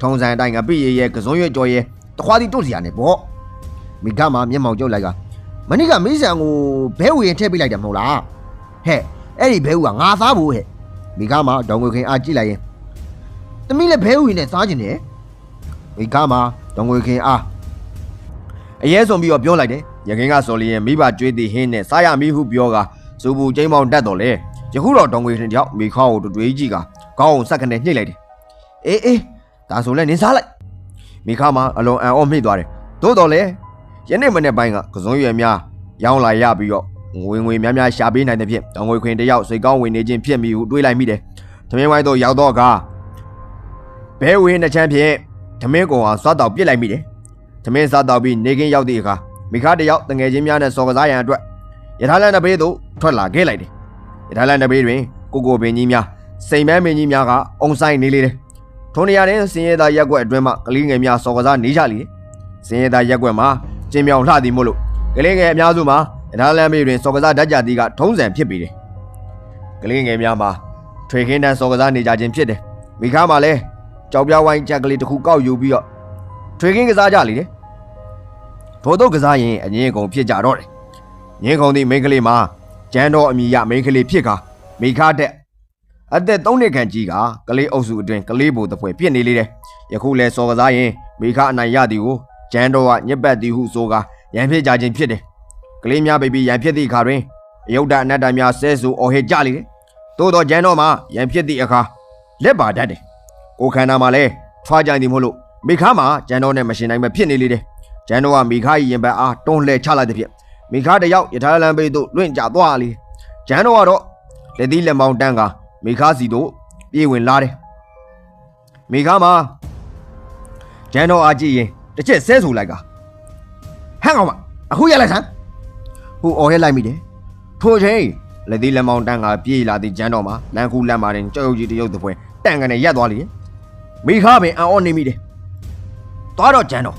ထုံစံအတိုင်းကပြည့်ရရဲ့ကစုံရွက်ကြော်ရဲ့ တခွားတီတုတ်စီရနဲ့ပေါ့မိခါမှာမျက်မှောင်ကျုပ်လိုက်ကမနေ့ကမိဆန်ကိုဘဲဝေရင်ထည့်ပေးလိုက်တယ်မဟုတ်လားဟဲ့အဲ့ဒီဘဲဝကငါစားဖို့ဟဲ့မိခါမှာဒေါငွေခင်အားကြည့်လိုက်ရင်သမီးလည်းဘဲဝေနဲ့စားကျင်တယ်မိခါမှာဒေါငွေခင်အားအရဲဆုံးပြီးတော့ပြောလိုက်တယ်ရခင်ကစော်လီရဲ့မိဘကျွေးသည်ဟင်းနဲ့စားရမည်ဟုပြောကစူပူကျိန်းပေါင်းတက်တော်လေယခုတော့တောင်ငွေထင်တယောက်မိခေါကိုတူတွေးကြည့်ကကောင်းအောင်စက်ကနေညှိလိုက်တယ်အေးအေးဒါဆိုလဲနင်စားလိုက် မိခမှာအလွန်အံ့ဩမိသွားတယ်သို့တော်လေယနေ့မနေ့ပိုင်းကကစုံရွယ်များရောင်းလာရပြီးတော့ငွေငွေများများရှာပေးနိုင်တဲ့ဖြင့်တောင်ငွေခွင်တယောက်စိတ်ကောင်းဝင်နေခြင်းဖြစ်မိဟုတွေးလိုက်မိတယ်သမင်းဝိုင်းတော့ရောက်တော့ကဘဲဝင်းတစ်ချမ်းဖြင့်သမင်းကောင်အောင်စားတော့ပြစ်လိုက်မိတယ်သမင်းစားတော့ပြီးနေကင်းရောက်သည့်အခါမိခတယောက်တငယ်ချင်းများနဲ့စော်ကစားရန်အတွက်ရထားလမ်းတစ်ဘေးသို့ထွက်လာခဲ့လိုက်တယ်ရထားလမ်းတစ်ဘေးတွင်ကိုကိုပင်ကြီးများစိန်မန်းပင်ကြီးများကအုံဆိုင်နေလေတယ် ထိုနေရာတွင်စင်ရသားရက်ွက်အတွင်းမှကလေးငယ်များစော်ကစားနေကြလေတယ်စင်ရသားရက်ွက်မှာကျင်းမြောင်လှသည်မို့လို့ကလေးငယ်အများစုမှာရထားလမ်းဘေးတွင်စော်ကစားတတ်ကြသည်ကထုံးစံဖြစ်ပေတယ်ကလေးငယ်များမှာထွေခင်းတန်းစော်ကစားနေကြခြင်းဖြစ်တယ်မိခါမှာလည်းကြောက်ပြဝိုင်းချက်ကလေးတစ်ခုကောက်ယူပြီးတော့ထွေခင်းကစားကြလေတယ်ထို့သောကစားရင်အငင်းကုန်ဖြစ်ကြတော့တယ်ငင်းကုန်သည့်မိန်းကလေးမှာကျန်းတော်အမိရမိန်းကလေးဖြစ်ကမိခါတဲ့ အသက်၃နှစ်ခန့်ကြီးကကလေးအုပ်စုအတွင်းကလေးဘိုတစ်ဖွဲပြစ်နေလေတယ်ယခုလဲစော်ကစားရင်မိခအနိုင်ရသည်ကိုကျန်းတော်ကညက်ပတ်သည်ဟုဆိုကရန်ဖြစ်ကြခြင်းဖြစ်တယ်ကလေးများပိပြီးရန်ဖြစ်သည့်အခါတွင်အယုဒ္ဓအနတ္တများဆဲဆူအော်ဟစ်ကြလေတယ်သို့တော့ကျန်းတော်မှာရန်ဖြစ်သည့်အခါလက်ပါတတ်တယ်ကိုခန္ဓာမှာလဲထွားကြသည်မို့လို့မိခမှာကျန်းတော်နဲ့မရှင်နိုင်မဖြစ်နေလေတယ်ကျန်းတော်ကမိခ၏ရင်ဘတ်အားတွန်းလှဲချလိုက်တဲ့ဖြစ်မိခတယောက်ယထာလန်ပိတ်သို့လွင့်ကြသွားလေကျန်းတော်ကတော့လက်သီးလက်မောင်းတန်းက မိခစီတို့ပြေးဝင်လာတယ်မိခမှာကျန်းတော်အားကြည့်ရင်တစ်ချက်ဆဲဆူလိုက်ကဟန်ကောင်မအခုရလိုက်ဆန်းဟိုအော်ရဲလိုက်မိတယ်ထိုချိန်လက်သီးလက်မောင်းတန်းကပြေးလာသည့်ကျန်းတော်မှာလန်ခုလက်မာတင်ကြောက်ရွံ့ကြီးတရုပ်တစ်ပွဲတန်ကနေရက်သွားလေမိခပင်အံ့ဩနေမိတယ်သွားတော့ကျန်းတော်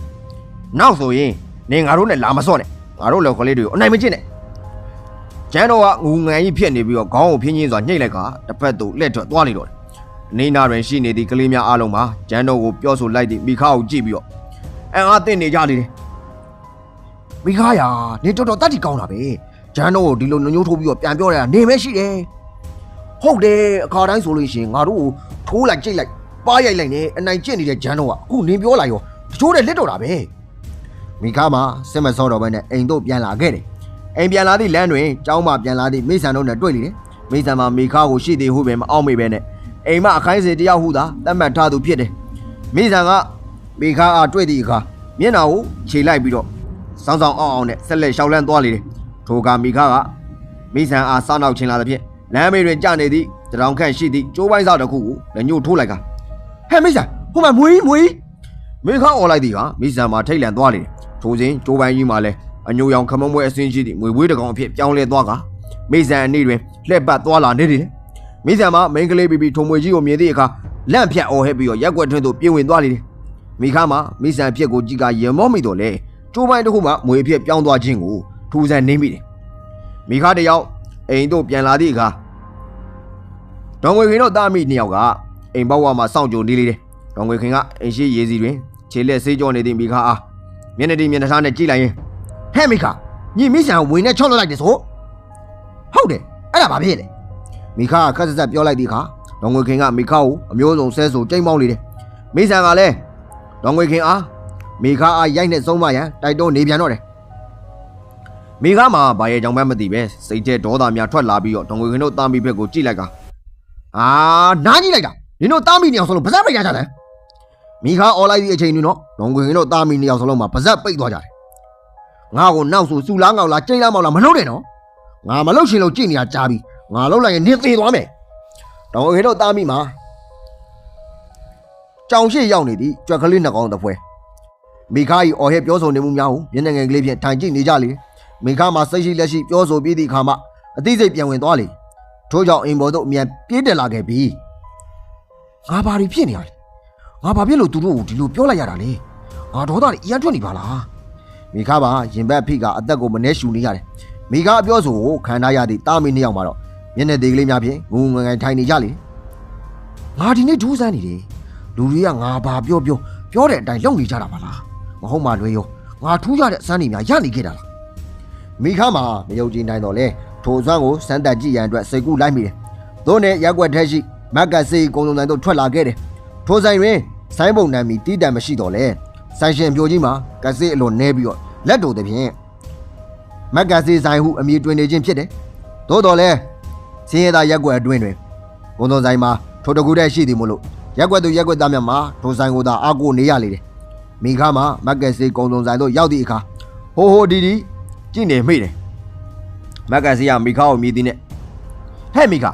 နောက်ဆိုရင်နေငါတို့နဲ့လာမစော့နဲ့ငါတို့လောက်ကလေးတွေကိုအနိုင်မကျင့်နဲ့ ကျန်းတော်ကငူငန်ကြီးဖြစ်နေပြီးတော့ခေါင်းကိုဖြင်းချင်းစွာညှိလိုက်ကတစ်ဖက်သို့လက်ထွက်သွားလေတော့တယ်နေနာတွင်ရှိနေသည့်ကလေးများအားလုံးမှာကျန်းတော်ကိုပြောဆိုလိုက်သည့်မိခကိုကြည့်ပြီးတော့အံ့အားသင့်နေကြလေတယ်မိခါယာနေတော်တော်တတ်တီကောင်းတာပဲဂျန်တော့ကိုဒီလိုညှိုးထိုးပြီးတော့ပြန်ပြောရတာနေမဲရှိတယ်ဟုတ်တယ်အခါတိုင်းဆိုလို့ရှိရင်ငါတို့ကိုထိုးလိုက်ကြိတ်လိုက်ပါရိုက်လိုက်နေအနိုင်ကျင့်နေတဲ့ဂျန်တော့ကအခုနင်းပြောလိုက်ရောတချို့တဲ့လက်တော့တာပဲမိခါမှာစစ်မစောတော့ဘဲနဲ့အိမ်တို့ပြန်လာခဲ့တယ် အိမ်ပြန်လာသည့်လမ်းတွင်ကျောင်းမှပြန်လာသည့်မိဆန်တို့နဲ့တွေ့လေတယ်။မိဆန်မှာမိခါကိုရှိသေးဟုပင်မအောင်မေပဲနဲ့အိမ်မအခိုင်းစေတယောက်ဟုသာသတ်မှတ်ထားသူဖြစ်တယ်။မိဆန်ကမိခါအားတွေ့သည့်အခါမျက်နှာကိုခြေလိုက်ပြီးတော့စောင်းဆောင်အောင်အောင်နဲ့ဆက်လက်ရှောက်လန်းသွားလေတယ်။ထိုကမိခါကမိဆန်အားစောင်းနောက်ချင်းလာသဖြင့်လမ်းမေတွင်ကျနေသည့်တရောင်ခန့်ရှိသည့်ကျိုးပိုင်းစားတစ်ခုကိုလက်ညှိုးထိုးလိုက်ကဟဲ့မိတ်ဆန်ဟိုမှာမွေးမွေးမိခါអော်လိုက်သည်ကမိဆန်မှာထိတ်လန့်သွားလေတယ်။ထိုစဉ်ကျိုးပိုင်းကြီးမှာလည်း အညိုရောင်ခမုံပွဲအစင်းရှိသည့်ငွေဝေးတကောင်အဖြစ်ပြောင်းလဲသွားကမိဆန်အနည်းတွင်လှက်ပတ်သွားလာနေတယ်။မိဆန်မှာမိန်းကလေးပြီးပြီးထုံမွေကြီးကိုမြင်သည့်အခါလန့်ဖြတ်အော်ဟဲပြီးတော့ရက်ွက်ထွင်းသို့ပြေးဝင်သွားလေတယ်။မိခါမှာမိဆန်ဖြစ်ကိုကြည့်ကရေမောမိတော့လေကျိုးပိုင်းတစ်ခုမှမွေဖြစ်ပြောင်းသွားခြင်းကိုထူးဆန်းနေမိတယ်။မိခါတယောက်အိမ်သို့ပြန်လာသည့်အခါဒေါငွေခင်တို့တာမိနှစ်ယောက်ကအိမ်ပေါက်ဝမှာစောင့်ကြိုနေလေတယ်။ဒေါငွေခင်ကအိမ်ရှိရေးစီတွင်ခြေလက်ဆေးကြောနေသည့်မိခါအားမျက်နှာတီမျက်နှာသားနဲ့ကြည့်လိုက်ရင် ဟဲ့မိခါညီမိဆန်ကိုဝင်နဲ့ချော့လွတ်လိုက်တယ်ဆိုဟုတ်တယ်အဲ့ဒါဘာဖြစ်လဲမိခါကခက်ဆက်ဆက်ပြောလိုက်တဲ့အခါဒေါငွေခင်ကမိခါကိုအမျိုးစုံဆဲဆိုကြိမ်မောင်းနေတယ်မိဆန်ကလည်းဒေါငွေခင်အားမိခါအားရိုက်နဲ့ဆုံးမရန်တိုက်တွန်းနေပြန်တော့တယ်မိခါမှာဘာရဲ့ကြောင့်မှမသိပဲစိတ်ထဲဒေါသများထွက်လာပြီးတော့ဒေါငွေခင်တို့တာမီဘက်ကိုကြည့်လိုက်ကအာနားကြည့်လိုက်တာနင်တို့တာမီနေအောင်ဆိုလို့ပါဇက်ပိတ်ရကြတယ်မိခါអော်လိုက်တဲ့အချိန်တွင်တော့ဒေါငွေခင်တို့တာမီနေအောင်ဆိုလို့မှပါဇက်ပိတ်သွားကြတယ် ငါ့ကိုနောက်ဆိုစူလားငေါလားကြိတ်လားမောက်လားမလုပ်နဲ့နော်ငါမလုပ်ရှင်လို့ကြည့်နေရကြားပြီငါလုပ်လိုက်ရင်နင်းသေးသွားမယ်တောင်ခေတော့တားမိမှာကြောင်ရှိရောက်နေသည့်ကြွက်ကလေးနှကောင်တစ်ဖွဲမိခါကြီးအော်ဟဲ့ပြောဆိုနေမှုများကိုမျက်နှာငယ်ကလေးဖြင့်ထိုင်ကြည့်နေကြလေမိခါမှာစိတ်ရှိလက်ရှိပြောဆိုပြီးသည့်အခါမှအသိစိတ်ပြန်ဝင်သွားလေထို့ကြောင့်အိမ်ပေါ်သို့အမြန်ပြေးတက်လာခဲ့ပြီငါဘာတွေဖြစ်နေရလဲငါဘာဖြစ်လို့သူတို့ကိုဒီလိုပြောလိုက်ရတာလဲငါဒေါသတွေအရန်ထွက်နေပါလား မိခါပါရင်ဘက်ဖိကအသက်ကိုမနှဲရှူနေရတယ်မိကားအပြောဆိုကိုခံထားရသည့်တာမီနှစ်ယောက်မှာတော့မျက်နှာသေးကလေးများဖြင့်ငုံငုံငိုင်ထိုင်နေကြလေငါဒီနေ့ဒူးစမ်းနေတယ်လူတွေကငါဘာပြောပြောပြောတဲ့အတိုင်းလုပ်နေကြတာပါလားမဟုတ်မှလွေရောငါထူးရတဲ့အစမ်းတွေများရနေခဲ့တာလားမိခါမှာမယုံကြည်နိုင်တော့လဲထိုစွမ်းကိုစမ်းသပ်ကြည့်ရန်အတွက်စိတ်ကူးလိုက်မိတယ်သို့နဲ့ရက်ွက်ထက်ရှိမက်ကစေးကုံစုံဆိုင်တို့ထွက်လာခဲ့တယ်ထိုဆိုင်တွင်ဆိုင်းပုံနံမီတီးတံမရှိတော့လဲဆိုင်ရှင်ပြိုကြီးမှာကစေးအလွန်နဲပြီးတော့ လက်တို့တဲ့ဖြင့်မက်ကစီဆိုင်ဟုအမည်တွင်နေခြင်းဖြစ်တယ်။သို့တော်လည်းစင်းရသားရက်ွက်အတွင်းတွင်ဘုံတော်ဆိုင်မှာထိုတကူတဲ့ရှိသည်မို့လို့ရက်ွက်သူရက်ွက်သားများမှာထိုဆိုင်ကိုသာအားကိုနေရလေတယ်။မိခါမှာမက်ကစီကုံစုံဆိုင်တို့ရောက်သည့်အခါဟိုဟိုဒီဒီကြည့်နေမိတယ်။မက်ကစီကမိခါကိုမြည်သည်နဲ့ဟဲ့မိခါ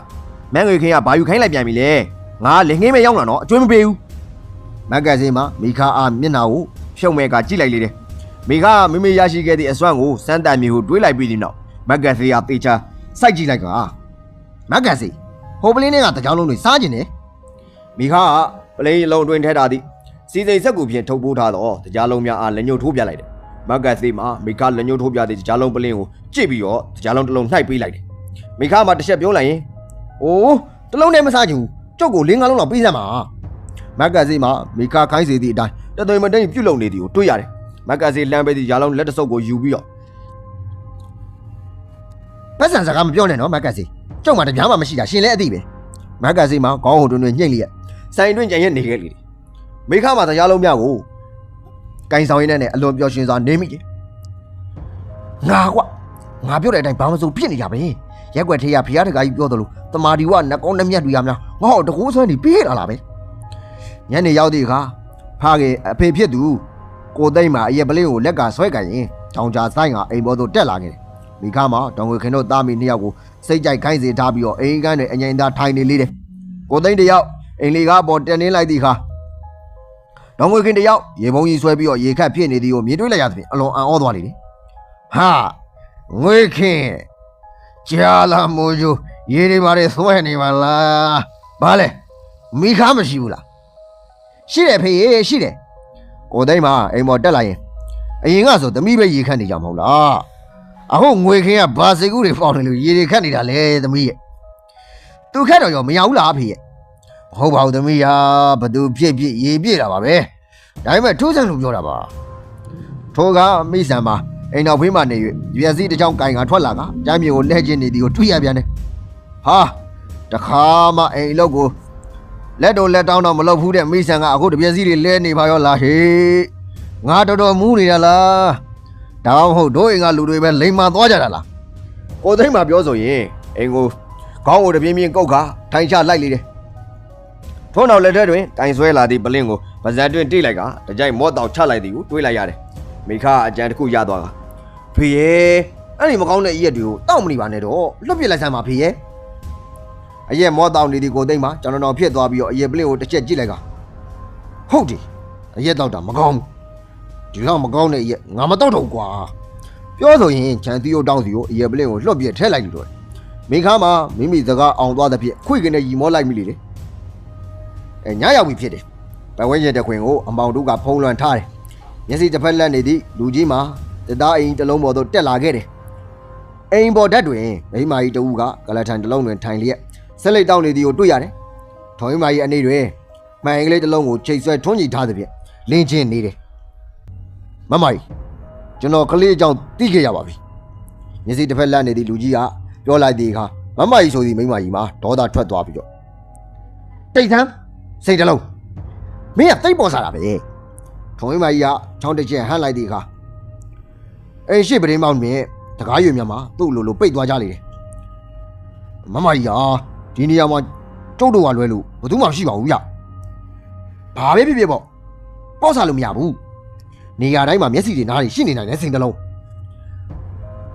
မန်ငွေခင်းကဘာယူခိုင်းလိုက်ပြန်ပြီလေ။ငါလက်ငင်းမဲရောက်လာတော့အကျွေးမပေးဘူး။မက်ကစီမှာမိခါအားမျက်နှာကိုဖြုံမဲ့ကကြည့်လိုက်လေတယ်။ မိကမိမိရရှိခဲ့သည့်အစွမ်းကိုစမ်းတန်မျိုးကိုတွေးလိုက်ပြီးတဲ့နောက်မက်ကစီကတေချာစိုက်ကြည့်လိုက်ကမက်ကစီဟိုပလင်းနဲ့ကတကြောင်လုံးတွေစားကျင်တယ်မိခကပလင်းအလုံးအတွင်းထဲထားသည့်စီစိန်ဆက်ကူဖြင့်ထုတ်ပိုးထားတော့တကြားလုံးများအားလက်ညှိုးထိုးပြလိုက်တယ်မက်ကစီမှာမိခလက်ညှိုးထိုးပြသည့်တကြားလုံးပလင်းကိုကြည့်ပြီးတော့တကြားလုံးတစ်လုံးနှိုက်ပေးလိုက်တယ်မိခမှာတစ်ချက်ပြောလိုက်ရင်အိုးတစ်လုံးနဲ့မစားချင်ဘူးကျုပ်ကိုလေးငါးလုံးလောက်ပေးစမ်းပါမက်ကစီမှာမိခခိုင်းစေသည့်အတိုင်းတသွေမတိန်ပြုတ်လုံနေသည်ကိုတွေးရတယ် မက်ကစီလမ်းပေးသည့်ရာလုံးလက်တဆုပ်ကိုယူပြီးတော့ပတ်စံစကားမပြောနဲ့နော်မက်ကစီကျုံမှတပြားမှမရှိတာရှင်လည်းအသိပဲမက်ကစီမှာခေါင်းဟိုတွင်တွင်ညှိတ်လျက်ဆိုင်တွင်ကြံရက်နေခဲ့လေမိခမှာတရားလုံးများကိုကင်ဆောင်ရင်းနဲ့အလွန်ပျော်ရွှင်စွာနေမိတယ်ငါကွငါပြောတဲ့အတိုင်းဘာမှမစိုးဖြစ်နေကြပဲရက်ွက်ထေးရဖျားတကာကြီးပြောသလိုတမာဒီဝနှကောင်းနှမျက်တွေရများငါ့ကိုတကူဆွဲနေပြေးလာလားပဲညနေရောက်သည့်အခါဖားကအဖေဖြစ်သူ ကိုသိမ့်မှာအရက်ပလင်းကိုလက်ကဆွဲကန်ရင်တောင်ကြာဆိုင်ကအိမ်ပေါ်သို့တက်လာခဲ့တယ်။မိခါမှာတောင်ငွေခင်တို့သားမိနှစ်ယောက်ကိုစိတ်ကြိုက်ခိုင်းစေထားပြီးတော့အိမ်ကန်းနဲ့အငိမ့်သားထိုင်နေလေတယ်။ကိုသိမ့်တစ်ယောက်အိမ်လေးကားပေါ်တက်နေလိုက်သည့်အခါတောင်ငွေခင်တစ်ယောက်ရေပုံးကြီးဆွဲပြီးတော့ရေခတ်ဖြစ်နေသည်ကိုမြင်တွေ့လိုက်ရသဖြင့်အလွန်အံ့ဩသွားလေတယ်။ဟာငွေခင်ကြာလာမိုးကျိုးရေတွေပါလေဆွဲနေပါလား။ဘာလဲမိခါမရှိဘူးလား။ရှိတယ်ဖေးရှိတယ် ကိုသိမ်းမှာအိမ်ပေါ်တက်လာရင်အရင်ကဆိုသမီးပဲရေခတ်နေကြမဟုတ်လားအခုငွေခင်းကဘာစိတ်ကူးတွေပေါက်နေလို့ရေတွေခတ်နေတာလေသမီးရဲ့သူခတ်တော့ရောမရဘူးလားအဖေရဲ့မဟုတ်ပါဘူးသမီးဟာဘသူဖြစ်ဖြစ်ရေပြည့်တာပါပဲဒါပေမဲ့ထိုးဆန်းလို့ပြောတာပါထိုးကမိဆန်မှာအိမ်တော်ဖေးမှနေ၍ရွက်စည်းတစ်ချောင်းကင်ကထွက်လာကကျမ်းမြေကိုလှဲချင်းနေသည်ကိုတွေ့ရပြန်တယ်ဟာတခါမှအိမ်အလုပ်ကို လက်တော်လက်တောင်းတော့မလုပ်ဘူးတဲ့မိဆန်ကအခုတပြက်စီးတွေလဲနေပါရောလားဟေးငါတော်တော်မူးနေတာလားဒါမှမဟုတ်တို့အိမ်ကလူတွေပဲလိမ်မာသွားကြတာလားကိုသိမ့်မှာပြောဆိုရင်အိမ်ကိုခေါင်းကိုတပြင်းပြင်းကုတ်ခါထိုင်ချလိုက်လေတယ်ထို့နောက်လက်ထက်တွင်တိုင်ဆွဲလာသည့်ပလင်းကိုပါဇက်တွင်တိတ်လိုက်ကတကြိုက်မော့တောင်ချလိုက်သည်ကိုတွေးလိုက်ရတယ်မိခအကြံတစ်ခုရသွားတာဖေရဲ့အဲ့ဒီမကောင်းတဲ့အရက်တွေကိုတောက်မနေပါနဲ့တော့လွတ်ပြစ်လိုက်စမ်းပါဖေရဲ့ အရက်မောတောင်နေဒီကိုသိမ့်မှာကျွန်တော်တော်ဖြစ်သွားပြီးတော့အရက်ပလင်းကိုတစ်ချက်ကြည့်လိုက်ကဟုတ်တယ်အရက်တော့တာမကောင်းဘူးဒီလောက်မကောင်းတဲ့အရက်ငါမတော့တော့ကွာပြောဆိုရင်ချန်တီယိုတောင်းစီကိုအရက်ပလင်းကိုလွတ်ပြထဲလိုက်လို့တော့မိခါမှာမိမိစကားအောင်သွားတဲ့ဖြစ်ခွေကနေရီမောလိုက်မိလေလေအဲညရောက်ပြီဖြစ်တယ်ပဝင်းရင်တခွင်ကိုအမောင်တို့ကဖုံးလွှမ်းထားတယ်မျက်စိတစ်ဖက်လက်နေသည့်လူကြီးမှာတသားအိမ်တစ်လုံးပေါ်သို့တက်လာခဲ့တယ်အိမ်ပေါ်ဓာတ်တွင်မိမကြီးတဦးကကလထန်တစ်လုံးတွင်ထိုင်လျက် ဆက်လက်တောင်းနေသည်ကိုတွေ့ရတယ်။ထောင်ရင်မကြီးအနေတွင်မှန်အင်္ဂလိပ်တစ်လုံးကိုချိန်ဆွဲထွန်းကြည့်ထားသဖြင့်လင်းချင်းနေတယ်။မမကြီးကျွန်တော်ကလေးအကြောင်းသိခဲ့ရပါပြီ။မျက်စိတစ်ဖက်လန့်နေသည့်လူကြီးကပြောလိုက်သည်ခါမမကြီးဆိုသည်မိမကြီးမှာဒေါသထွက်သွားပြီးတော့တိတ်သမ်းစိတ်တလုံးမင်းကတိတ်ပေါ်စားတာပဲထုံးမိမကြီးကချောင်းတစ်ချက်ဟန့်လိုက်သည်ခါအိမ်ရှိပရင်းမောင်မြင်တကားရွေမြမှာသူ့လိုလိုပိတ်သွားကြလေတယ်မမကြီးဟာ ဒီနေရာမှာကျုပ်တို့ကလွဲလို့ဘယ်သူမှမရှိပါဘူးဗျဘာပဲဖြစ်ဖြစ်ပေါ့ပေါ့စားလို့မရဘူးနေရာတိုင်းမှာမျက်စိတွေနားတွေရှိနေနိုင်တဲ့စိတ်တလုံး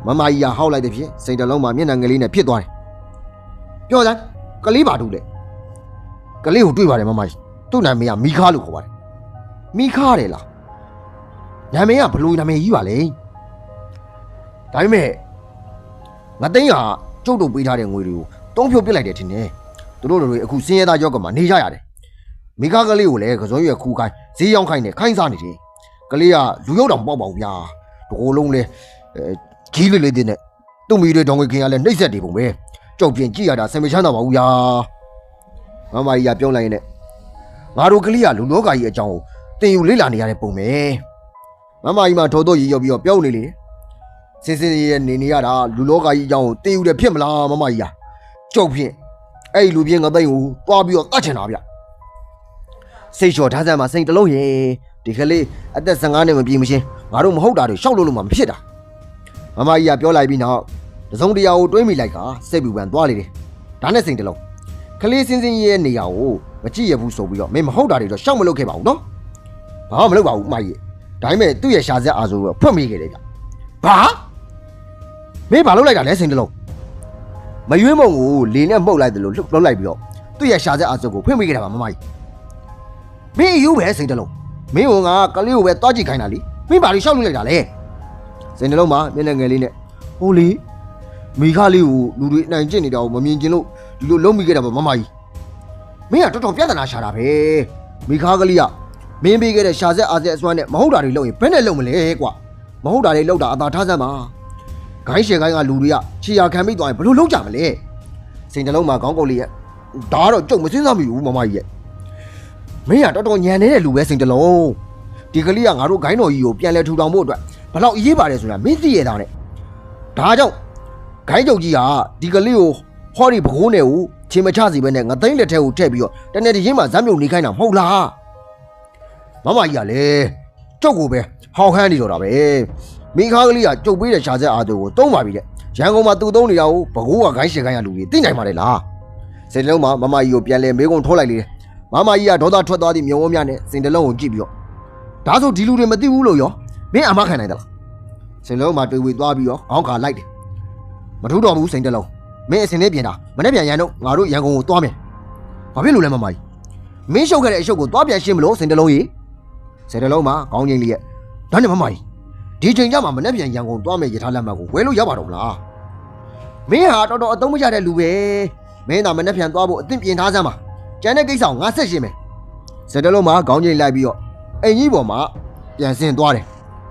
မမကြီးကဟောက်လိုက်တဲ့ဖြစ်စိတ်တလုံးမှာမျက်နှာငယ်လေးနဲ့ဖြစ်သွားတယ်ပြောစမ်းကလေးပါတူလေကလေးကိုတွေ့ပါတယ်မမကြီးသူ့နာမည်ကမီခါလို့ခေါ်ပါတယ်မီခါတယ်လားနာမည်ကဘလို့နာမည်ကြီးပါလဲဒါပေမဲ့ငါသိန်းဟာကျုပ်တို့ပေးထားတဲ့ငွေတွေကို တုံးဖြုတ်ပစ်လိုက်တယ်ထင်တယ်သူတို့တွေအခုစင်းရဲသားရောက်ကမှနေကြရတယ်မိခါကလေးကိုလည်းကစုံရွက်ခူးခိုင်းဈေးရောက်ခိုင်းနေခိုင်းစားနေတယ်ကလေးကလူရုပ်တောင်ပေါက်ပါဘူးဗျာတကိုယ်လုံးလဲအဲကြီးလေးလေးတင်နဲ့သူ့မိတွေတောင်ငွေခင်ကလည်းနှိမ့်ဆက်နေပုံပဲကြောက်ပြင်ကြည့်ရတာဆင်မချမ်းသာပါဘူးဗျာမမကြီးကပြောလိုက်ရင်လည်းငါတို့ကလေးကလူလောကကြီးအကြောင်းကိုတင်ယူလေ့လာနေရတဲ့ပုံပဲမမကြီးမှထောတော့ရီရောက်ပြီးတော့ပြောနေလေစင်စင်ရဲ့နေနေရတာလူလောကကြီးအကြောင်းကိုတင်ယူတယ်ဖြစ်မလားမမကြီးက ကြောက်ဖြင့်အဲ့ဒီလူပြင်းငသိန်းကိုတွားပြီးတော့တတ်ချင်တာဗျစိတ်လျှော်ထားစမ်းမှာစိတ်တလုံးရင်ဒီကလေးအသက်15နှစ်မပြည့်မချင်းငါတို့မဟုတ်တာတွေရှောက်လို့လို့မှမဖြစ်တာမမကြီးကပြောလိုက်ပြီးနောက်တစုံတရာကိုတွေးမိလိုက်ကစိတ်ပူပန်သွားလေတယ်ဒါနဲ့စိတ်တလုံးကလေးစင်းစင်းရဲ့နေရာကိုမကြည့်ရဘူးဆိုပြီးတော့မင်းမဟုတ်တာတွေတော့ရှောက်မလုပ်ခဲ့ပါဘူးနော်ဘာမှမလုပ်ပါဘူးအမကြီးဒါပေမဲ့သူ့ရဲ့ရှာစက်အားဆိုတော့ဖွင့်မိခဲ့တယ်ဗျဘာမင်းဘာလုပ်လိုက်တာလဲစိတ်တလုံး မရွေးမုံကိုလေနဲ့မှုတ်လိုက်တယ်လို့လှုပ်လှုပ်လိုက်ပြီးတော့သူ့ရဲ့ရှာဆက်အာစုပ်ကိုဖွင့်ပေးခဲ့တာပါမမကြီးမင်းအယူပဲစိတ်တလုံးမင်းကကလေးကိုပဲတွားကြည့်ခိုင်းတာလीမင်းဘာလို့ရှောက်လို့လိုက်တာလဲစိတ်တလုံးမှာမျက်နှာငယ်လေးနဲ့ဟိုလေမိခလေးကိုလူတွေအနိုင်ကျင့်နေတာကိုမမြင်ကျင်လို့ဒီလိုလုံးမိခဲ့တာပါမမကြီးမင်းကတော်တော်ပြဿနာရှာတာပဲမိခကလေးကမင်းပေးခဲ့တဲ့ရှာဆက်အာဆက်အစွမ်းနဲ့မဟုတ်တာတွေလုပ်ရင်ဘယ်နဲ့လုပ်မလဲကွာမဟုတ်တာတွေလုပ်တာအသာထားစမ်းပါ ဂိုင်းရှယ်ဂိုင်းကလူတွေကခြေရာခံပြီးသွားရင်ဘယ်လိုလုပ်ကြမလဲစိန်တလုံးမှာခေါင်းကုတ်လေးရဲ့ဒါကတော့ကြုံမစင်းစားမိဘူးမမကြီးရဲ့မင်းကတော်တော်ညံနေတဲ့လူပဲစိန်တလုံးဒီကလေးကငါတို့ဂိုင်းတော်ကြီးကိုပြန်လဲထူထောင်ဖို့အတွက်ဘယ်လောက်အရေးပါတယ်ဆိုတာမင်းသိရတာနဲ့ဒါကြောင့်ဂိုင်းချုပ်ကြီးကဒီကလေးကိုဟောဒီဘကိုးနယ်ကိုချင်းမချစီပဲနဲ့ငသိန်းလက်ထဲကိုထည့်ပြီးတော့တနေ့တည်းချင်းမှာဇမ်းမြုံနေခိုင်းတာမဟုတ်လားမမကြီးကလည်းကျုပ်ကိုပဲဟောက်ခန်းနေတော့တာပဲ မိခါကလေးကကြုတ်ပေးတဲ့ရှာဆက်အားသူကိုတုံးပါပြီတဲ့ရန်ကုန်မှာသူ့တုံးနေတာကိုဘကိုးကဂိုင်းရှင်ခိုင်းရလူကြီးသိနိုင်ပါလေလားစိန်တလုံးမှာမမကြီးကိုပြန်လဲမေးခွန်းထိုးလိုက်လေတယ်မမကြီးကဒေါသထွက်သွားသည့်မျက်ဝန်းများနဲ့စိန်တလုံးကိုကြည့်ပြီးတော့ဒါဆိုဒီလူတွေမသိဘူးလို့ရောမင်းအမခံနိုင်သလားစိန်တလုံးမှာတွေ့ဝေသွားပြီးတော့ခေါင်းခါလိုက်တယ်မထူးတော့ဘူးစိန်တလုံးမင်းအစင်လေးပြင်တာမနေ့ပြန်ရန်တော့ငါတို့ရန်ကုန်ကိုသွားမယ်ဘာဖြစ်လို့လဲမမကြီးမင်းရှုပ်ခဲ့တဲ့အရှုပ်ကိုသွားပြန်ရှင်းမလို့စိန်တလုံးကြီးစိန်တလုံးမှာခေါင်းချင်းလေးရဲ့ဒါနဲ့မမကြီး ဒီချိန်ကျမှမနေ့ပြန်ရန်ကုန်သွားမယ်ရထားလက်မှတ်ကိုဝယ်လို့ရပါတော့မလားမင်းဟာတော်တော်အသုံးမကျတဲ့လူပဲမင်းသာမနေ့ပြန်သွားဖို့အသင့်ပြင်ထားစမ်းပါကျန်တဲ့ကိစ္စကိုငါဆက်ရှင်းမယ်စက်တလုံးမှာခေါင်းချိန်လိုက်ပြီးတော့အိမ်ကြီးပေါ်မှာပြန်ဆင်းသွားတယ်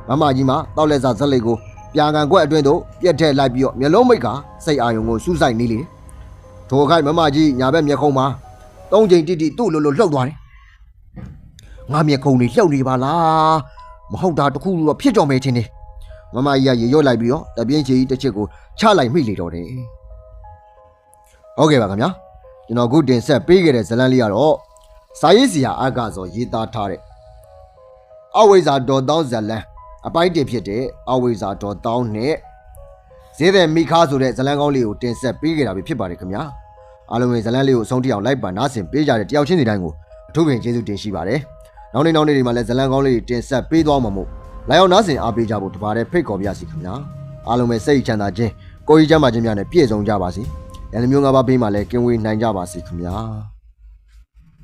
မမကြီးမှာတောက်လက်စာဇက်လိတ်ကိုပြာကန်ခွက်အတွင်းသို့ပြက်ထည့်လိုက်ပြီးတော့မျက်လုံးမိတ်ကစိတ်အာရုံကိုစူးစိုက်နေလေထိုအခိုက်မမကြီးညာဘက်မျက်ခုံးမှာသုံးချိန်တိတိသူ့လိုလိုလှုပ်သွားတယ်ငါမျက်ခုံးလေးလှုပ်နေပါလား မဟုတ်တာတခုတော့ဖြစ်ကြော်မယ်ထင်တယ်မမကြီးကရေရော့လိုက်ပြီးတော့တပြင်းချီတစ်ချစ်ကိုချလိုက်မိလေတော့တယ်ဟုတ်ကဲ့ပါခင်ဗျာကျွန်တော်ခုတင်ဆက်ပေးခဲ့တဲ့ဇတ်လန်းလေးကတော့စာရေးဆရာအကစောရေးသားထားတဲ့အဝိဇ္ဇာတော်တောင်းဇတ်လန်းအပိုင်းတင်ဖြစ်တဲ့အဝိဇ္ဇာတော်တောင်းနဲ့ဈေးတဲ့မိခါဆိုတဲ့ဇတ်လန်းကောင်းလေးကိုတင်ဆက်ပေးခဲ့တာပဲဖြစ်ပါတယ်ခင်ဗျာအားလုံးပဲဇတ်လန်းလေးကိုအဆုံးထိအောင်လိုက်ပါနားဆင်ပေးကြတဲ့တယောက်ချင်းစီတိုင်းကိုအထူးပင်ကျေးဇူးတင်ရှိပါတယ် နောက်နေ့နောက်နေ့တွေမှာလည်းဇလန်ကောင်းလေးတွေတင်ဆက်ပေးသွားမှာမို့လာရောက်နားဆင်အားပေးကြဖို့တပါးတဲ့ဖိတ်ခေါ်ပြစီခင်ဗျာအားလုံးပဲစိတ်ချမ်းသာခြင်းကိုယ်ကြီးချမ်းသာခြင်းများနဲ့ပြည့်စုံကြပါစေရန်သူမျိုးငါးပါးဘေးမှာလည်းကင်းဝေးနိုင်ကြပါစေခင်ဗျာ